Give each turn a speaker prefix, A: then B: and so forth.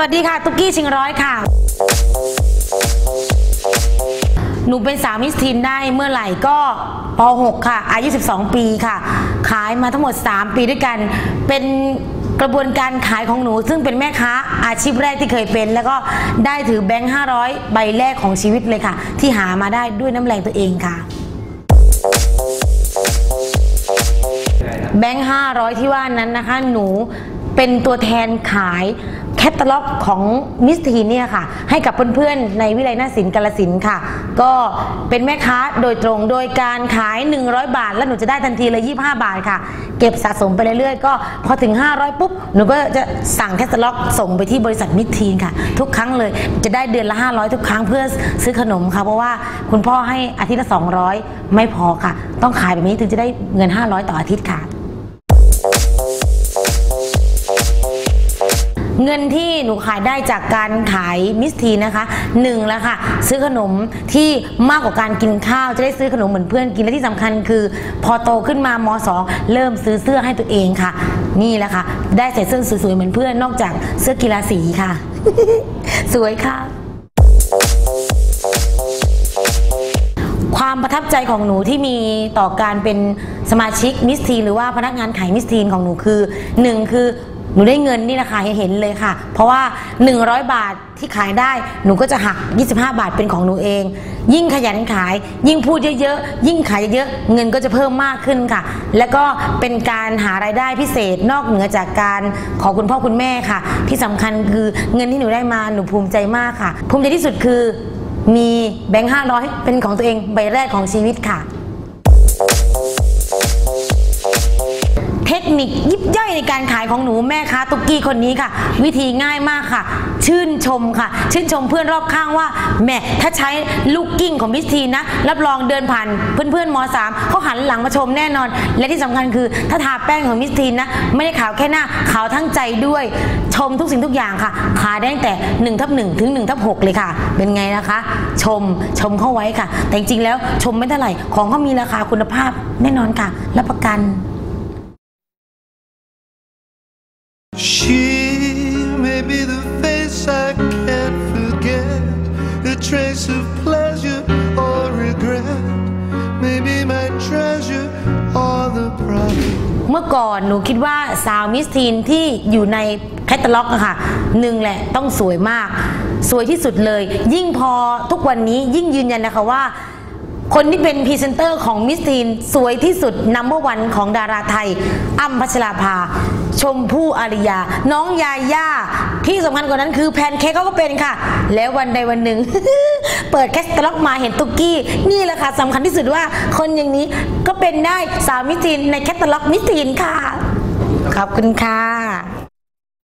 A: วัสดีค่ะ ตุ๊กกี้ชิงร้อยค่ะ หนูเป็นสาวมิสทีนได้เมื่อไหร่ก็ป .6 ค่ะ อายุ 12 ปีค่ะ ขายมาทั้งหมด 3 ปีด้วยกัน เป็นกระบวนการขายของหนูซึ่งเป็นแม่ค้าอาชีพแรกที่เคยเป็น แล้วก็ได้ถือแบงค์ 500 ใบแรกของชีวิตเลยค่ะ ที่หามาได้ด้วยน้ำแรงตัวเองค่ะ แบงค์ 500 ที่ว่านั้นนะคะ หนู เป็นตัวแทนขายแคตตาล็อกของมิสทีนเนี่ยค่ะ ให้กับเพื่อนๆในวิไลนาศิลป์กาลสินค่ะ ก็เป็นแม่ค้าโดยตรงโดยการขาย 100 บาท แล้วหนูจะได้ทันทีเลย 25 บาทค่ะ เก็บสะสมไปเรื่อยๆ ก็พอถึง 500 ปุ๊บ หนูก็จะสั่งแคตตาล็อกส่งไปที่บริษัทมิสทีนค่ะ ทุกครั้งเลยจะได้เดือนละ 500 ทุกครั้งเพื่อซื้อขนมค่ะ เพราะว่าคุณพ่อให้อาทิตย์ละ 200 ไม่พอค่ะ ต้องขายแบบนี้ถึงจะได้เงิน 500 ต่ออาทิตย์ค่ะ เงินที่หนูขายได้จากการขายมิสทีนะคะหนึ่งแล้วค่ะ ซื้อขนมที่มากกว่าการกินข้าว จะได้ซื้อขนมเหมือนเพื่อนกินและที่สำคัญคือ พอโตขึ้นมามสองเริ่มซื้อเสื้อให้ตัวเองค่ะ นี่แหละค่ะ ได้ใส่เสื้อสวยๆเหมือนเพื่อนนอกจากเสื้อกีฬาสีค่ะ สวยค่ะความประทับใจของหนูที่มีต่อการเป็นสมาชิกมิสทีนหรือว่าพนักงานขายมิสทีนของหนูคือหนึ่งคือ หนูได้เงินนี่แหละค่ะเห็นเลยค่ะ เพราะว่า 100 บาทที่ขายได้หนูก็จะหัก 25 บาทเป็นของหนูเอง ยิ่งขยันขาย ยิ่งพูดเยอะๆ ยิ่งขายเยอะเงินก็จะเพิ่มมากขึ้นค่ะ แล้วก็เป็นการหารายได้พิเศษนอกเหนือจากการขอคุณพ่อคุณแม่ค่ะ ที่สำคัญคือเงินที่หนูได้มาหนูภูมิใจมากค่ะ ภูมิใจที่สุดคือมีแบงค์ห้าร้อยเป็นของตัวเองใบแรกของชีวิตค่ะ นิคยิบย่อยในการขายของหนูแม่ค้าตุ๊กกี้คนนี้ค่ะ วิธีง่ายมากค่ะ ชื่นชมค่ะ ชื่นชมเพื่อนรอบข้างว่าแม่ถ้าใช้ลูกกิ้งของมิสทีนนะ รับรองเดินผ่านเพื่อนๆมสามเขาหันหลังมาชมแน่นอน และที่สำคัญคือถ้าทาแป้งของมิสทีนนะ ไม่ได้ขาวแค่หน้าขาวทั้งใจด้วย ชมทุกสิ่งทุกอย่างค่ะขายได้ตั้งแต่1ทับ1ถึง1ทับ6เลยค่ะ เป็นไงนะคะ ชมชมเข้าไว้ค่ะ แต่จริงๆแล้วชมไม่เท่าไหร่ของเขามีราคาคุณภาพแน่นอนค่ะ รับประกัน
B: She may be the face I can't forget, a trace of pleasure or regret. Maybe my treasure or the problem.
A: เมื่อก่อนหนูคิดว่าสาวมิสทีนที่อยู่ในแคตตาล็อกอะค่ะหนึ่งแหละต้องสวยมาก สวยที่สุดเลย ยิ่งพอทุกวันนี้ยิ่งยืนยันนะคะว่า คนที่เป็นพรีเซนเตอร์ของมิสทีนสวยที่สุดนัมเบอร์วันของดาราไทยอ้ำพัชราภา ชมพู่อาริยา น้องยาย่า ที่สำคัญกว่านั้นคือแพนเค้กเขาก็เป็นค่ะ แล้ววันใดวันหนึ่ง เปิดแคตตาล็อกมาเห็นตุกกี้ นี่แหละค่ะสำคัญที่สุดว่าคนอย่างนี้ก็เป็นได้สาวมิสทีนในแคตตาล็อกมิสทีนค่ะ ขอบคุณค่ะ